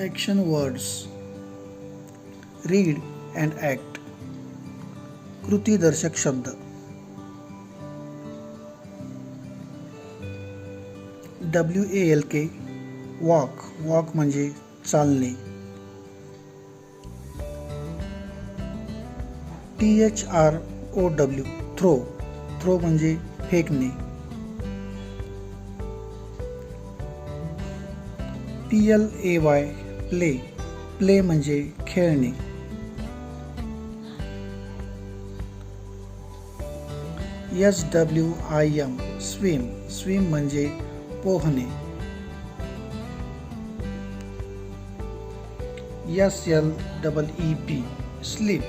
Action words read and act कृतीदर्शक शब्द W A L K walk walk म्हणजे चालणे T H R O W throw throw म्हणजे फेकणे P L A Y play play म्हणजे खेळणे. S W I M swim swim म्हणजे पोहणे. S L double E P sleep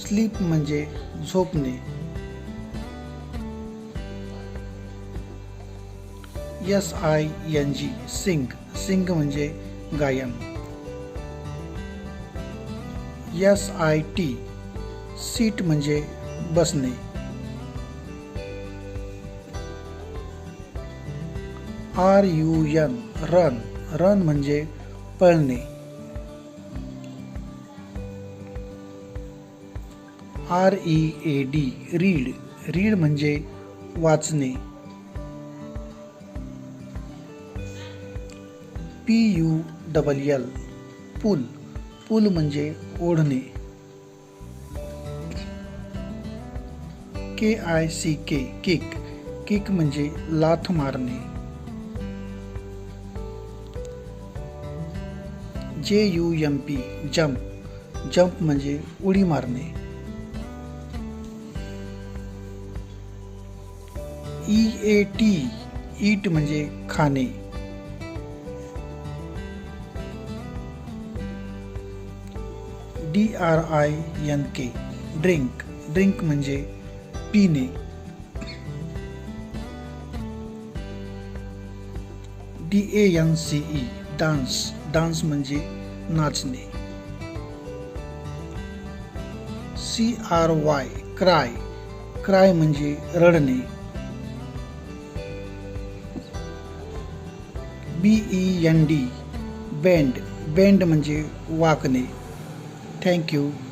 sleep म्हणजे झोपणे. S I N G sing sing म्हणजे गायन. S I T seat म्हणजे बसणे. R U N, run. Run म्हणजे पळणे. R E A D, read. Read म्हणजे वाचणे. P U double L, pull. Pull म्हणजे ओढणे. के आय सी के किक किक म्हणजे लाथ मारणे. J U M P jump jump म्हणजे उडी मारणे. ई ए टी ईट म्हणजे खाणे. D R I N K drink drink म्हणजे पिणे. D A N C E dance dance म्हणजे नाचणे. C R Y cry cry म्हणजे रडणे. B E N D bend bend म्हणजे वाकणे. Thank you.